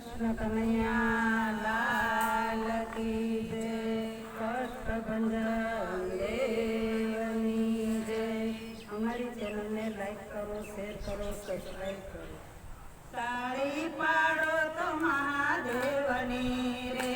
કૃષ્ણ કનૈયા લાલ કી જય કષ્ટભંજન દેવની જય અમારી ચેનલને લાઈક કરો શેર કરો સબસ્ક્રાઈબ કરો તાળી પાડો તો મહાદેવની રે